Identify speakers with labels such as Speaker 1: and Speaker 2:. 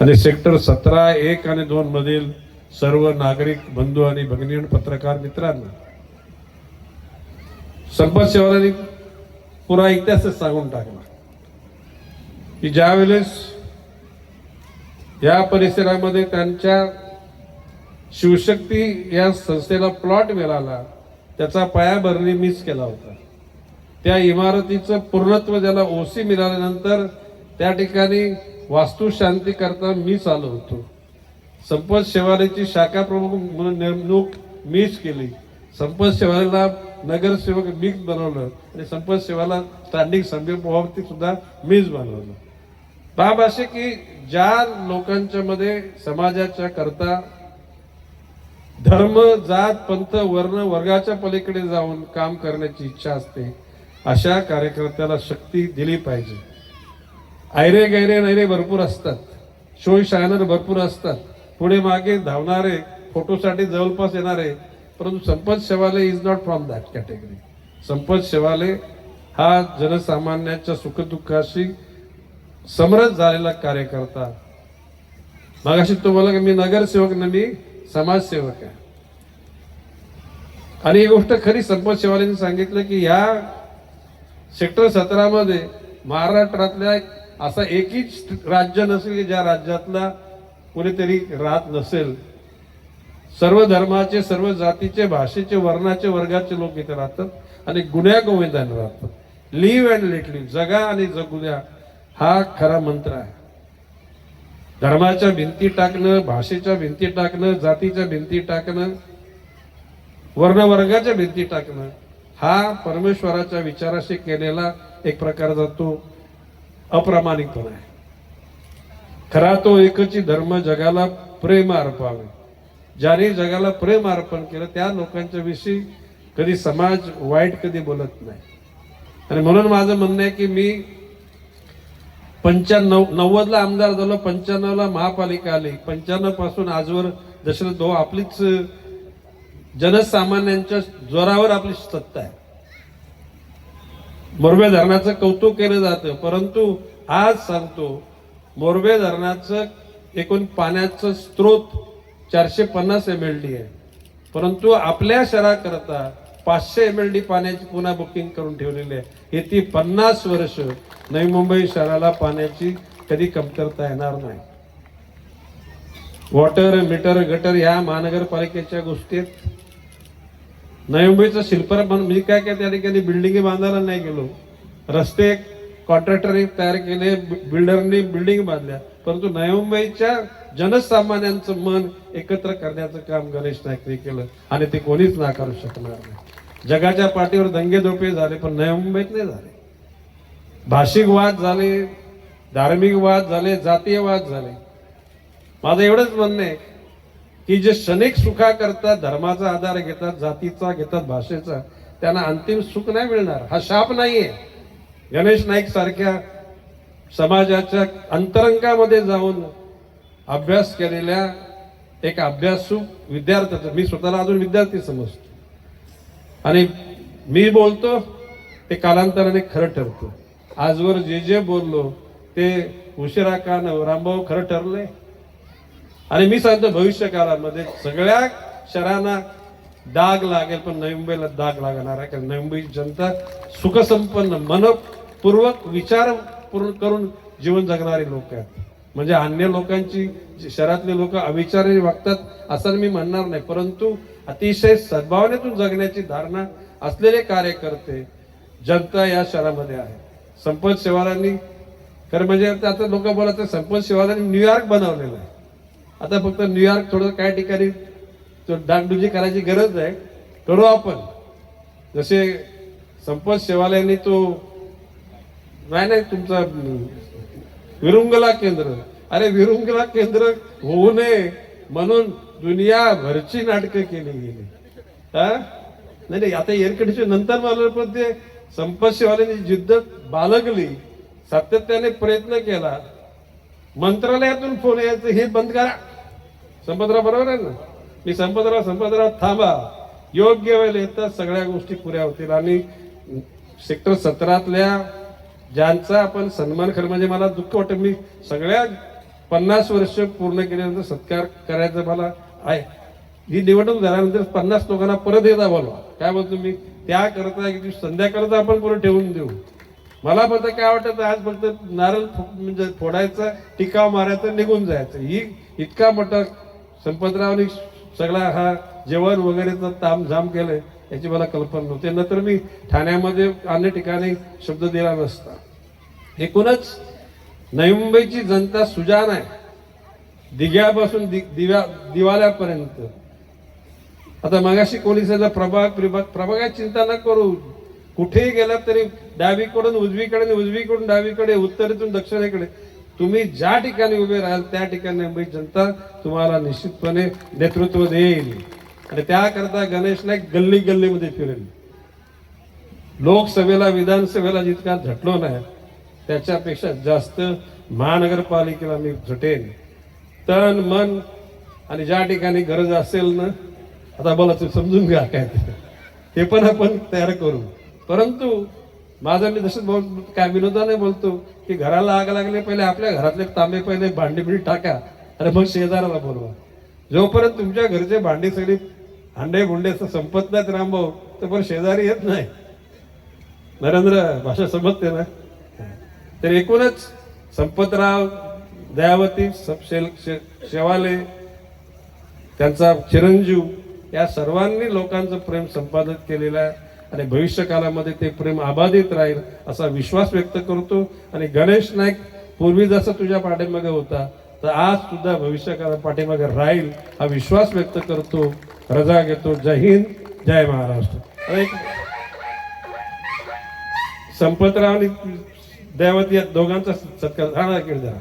Speaker 1: आणि सेक्टर सतरा एक आणि दोन मधील सर्व नागरिक बंधू आणि भगिनी आणि पत्रकार मित्रांना संपत सेवालांनी पुरा इतिहासच सांगून टाकला की ज्या वेळेस या परिसरामध्ये त्यांच्या शिवशक्ती या संस्थेला प्लॉट मिळाला त्याचा पायाभरणी मिस केला होता. त्या इमारतीचं पूर्णत्व ज्याला ओसी मिळाल्यानंतर त्या ठिकाणी वास्तुशांती करता मीच आलो होतो. संपत शेवारीची शाखा प्रमुख म्हणून नेमणूक मीच केली. संपत शेवारीला नगरसेवक मीच बनवलं आणि संपत सेवाला स्टँडिंग सभापती सुद्धा मीच बनवलं. बाब असे की ज्या लोकांच्या मध्ये समाजाच्या करता धर्म जात पंथ वर्ण वर्गाच्या पलीकडे जाऊन काम करण्याची इच्छा असते अशा कार्यकर्त्याला शक्ती दिली पाहिजे. आयरे गैरे नैरे भरपूर असतात. शोय शायनर भरपूर असतात. पुढे मागे धावणारे फोटोसाठी जवळपास येणारे परंतु Sampat Shewale is not from that category Sampat Shewale हा जनसामान्याच्या सुखदुःखाशी समरस झालेला कार्यकर्ता. मगाशी तुम्हाला की मी नगरसेवक ना मी समाजसेवक आहे. आणि ही गोष्ट खरी संपत शेवालेने सांगितलं की या सेक्टर सतरामध्ये महाराष्ट्रातल्या असं एकहीच राज्य नसेल की ज्या राज्यातला कुणीतरी राहत नसेल. सर्व धर्माचे सर्व जातीचे भाषेचे वर्णाचे वर्गाचे लोक इथे राहतात आणि गुन्ह्या गोविंदाने राहतात. लिव्ह अँड लेट लिव्ह जगा आणि जगुद्या हा खरा मंत्र आहे. धर्माच्या भिंती टाकणं भाषेच्या भिंती टाकणं जातीच्या भिंती टाकणं वर्णवर्गाच्या भिंती टाकणं हा परमेश्वराच्या विचाराशी केलेला एक प्रकारचा तो अप्रामाणिकपणा आहे. खरा तो एकची धर्म जगाला प्रेम अर्पावे ज्याने जगाला प्रेम अर्पण केलं त्या लोकांच्या विषयी कधी समाज वाईट कधी बोलत नाही. आणि म्हणून माझं म्हणणं आहे की मी पंच्याण्णव नव्वदला आमदार झालो पंच्याण्णवला महापालिका आली. पंच्याण्णवपासून आजवर जसं दो आपलीच जनसामान्यांच्या जोरावर आपली सत्ता आहे. मोरबे धरणाचं कौतुक केलं जातं परंतु आज सांगतो मोरबे धरणाचं एकूण पाण्याचं स्रोत चारशे पन्नास एम एल डी आहे. परंतु आपल्या शहराकरता पाचशे एम एल डी पाण्याची पुन्हा बुकिंग करून ठेवलेली आहे. हे ती पन्नास वर्ष नवी मुंबई शहराला पाण्याची कधी कमतरता येणार नाही. वॉटर मीटर गटर ह्या महानगरपालिकेच्या गोष्टीत नवी मुंबईचं शिल्पर पण मी म्हणजे काय काय त्या ठिकाणी बिल्डिंग बांधायला नाही गेलो. रस्ते कॉन्ट्रॅक्टरने तयार केले बिल्डरनी बिल्डिंग बांधल्या. परंतु नवी मुंबईच्या जनसामान्यांचं मन एकत्र करण्याचं काम गणेश नाईकने केलं. आणि ते कोणीच नाकारू शकणार नाही. जगाच्या पाठीवर दंगे धोपे झाले पण नवी मुंबईत नाही झाले. भाषिक वाद झाले धार्मिक वाद झाले जातीय वाद झाले. माझं एवढंच म्हणणं आहे की जे क्षणिक सुखा करतात धर्माचा आधार घेतात जातीचा घेतात भाषेचा त्यांना अंतिम सुख नाही मिळणार. हा शाप नाहीये. गणेश नाईक सारख्या समाजाच्या अंतरंगामध्ये जाऊन अभ्यास केलेल्या एक अभ्यासू विद्यार्थ्याचा मी स्वतःला अजून विद्यार्थी समजतो. आणि मी बोलतो ते कालांतराने खरं ठरतं. आजवर जे जे बोललो ते उशिरा का न रामभाऊ खरं ठरले आणि मी सांगतो भविष्य काळामध्ये सगळ्या शहरांना डाग लागेल पण नवी मुंबईला डाग लागणार आहे. कारण नवी मुंबई जनता सुखसंपन्न मनपूर्वक विचार पूर्ण करून जीवन जगणारी लोक आहेत. म्हणजे अन्य लोकांची शहरातले लोक अविचारी वागतात असं मी म्हणणार नाही. परंतु अतिशय सद्भावनेतून जगण्याची धारणा असलेले कार्यकर्ते जनता या शहरामध्ये आहे संपत शिवारांनी खरं म्हणजे आता लोक बोलत संपत शिवारांनी न्यूयॉर्क बनवलेलं आहे. आता फक्त न्यूयॉर्क थोडं काय ठिकाणी तो डागडुजी करायची गरज आहे करू आपण. जसे संपत सेवालयाने तो नाही नाही तुमचा विरुंगला केंद्र. अरे विरुंगला केंद्र होऊ नये म्हणून दुनियाभरची नाटकं केली गेली. हा? नाही नाही आता एअर कंडिशन नंतर मला पण ते संपत सेवालयाने जिद्द बाळगली सातत्याने प्रयत्न केला. मंत्रालयातून फोन यायचं हे बंद करा. संपतराव बरोबर आहे ना? मी संपतराव संपतराव थांबा. योग्य वेळेला येतात सगळ्या गोष्टी पुऱ्या होतील. आणि सेक्टर सतरातल्या ज्यांचा आपण सन्मान खरं म्हणजे मला दुःख वाटतं. मी सगळ्या पन्नास वर्ष पूर्ण केल्यानंतर सत्कार करायचा मला आहे. ही निवडणूक झाल्यानंतर पन्नास लोकांना परत येता बोलवा. काय बोलतो मी? त्या करता एक दिवस संध्याकाळचं आपण परत ठेवून देऊ. मला फक्त काय वाटतं आज फक्त नारळ म्हणजे फोडायचा टिकाव मारायचा निघून जायचं. ही इतका मोठा संपतरावनी सगळा हा जेवण वगैरेचं तामझाम केलंय याची मला कल्पना नव्हती. नंतर मी ठाण्यामध्ये अन्य ठिकाणी शब्द दिला नसता. एकूणच नवी मुंबईची जनता सुजान आहे. दिघ्यापासून दि दिव्या दिवाल्यापर्यंत. आता मगाशी कोणी सांगितलं प्रभाग प्रभाग प्रभागाची चिंता न करू कुठेही गेलात तरी डावीकडून उजवीकडे उजवीकडून डावीकडे उत्तरेतून दक्षिणेकडे तुम्ही ज्या ठिकाणी उभे राहाल त्या ठिकाणी मुंबई जनता तुम्हाला निश्चितपणे नेतृत्व देईल. आणि त्याकरता गणेश नाईक गल्ली गल्लीमध्ये फिरेल. लोकसभेला विधानसभेला जितका झटलो नाही त्याच्यापेक्षा जास्त महानगरपालिकेला मी झटेन. तन मन आणि ज्या ठिकाणी गरज असेल ना आता बोला तुम्ही समजून घ्या काय ते पण आपण तयार करू. परंतु माझं मी जसं बोल काय विनोदाने बोलतो की घराला आग लागले पहिले आपल्या घरातले तांबे पहिले भांडी बिंडी टाका आणि मग शेजाराला बोलवा. जोपर्यंत तुमच्या घरचे भांडी सगळी हांडे भुंडे असं संपत नाहीत रामभाऊ तोपर्यंत शेजारी येत नाही. नरेंद्र भाषा समजते ना? तर एकूणच संपतराव दयावती सबशेल शे- शेवाले त्यांचा चिरंजीव या सर्वांनी लोकांचं प्रेम संपादित केलेलं आहे. आणि भविष्य काळामध्ये ते प्रेम अबाधित राहील असा विश्वास व्यक्त करतो. आणि गणेश नाईक पूर्वी जसा तुझ्या पाठीमागे होता तर आज सुद्धा भविष्य काळा पाठीमागे राहील हा विश्वास व्यक्त करतो. रजा घेतो. जय हिंद. जय महाराष्ट्र. संपतराव आणि दैवत या दोघांचा सत्कार झाला केला जरा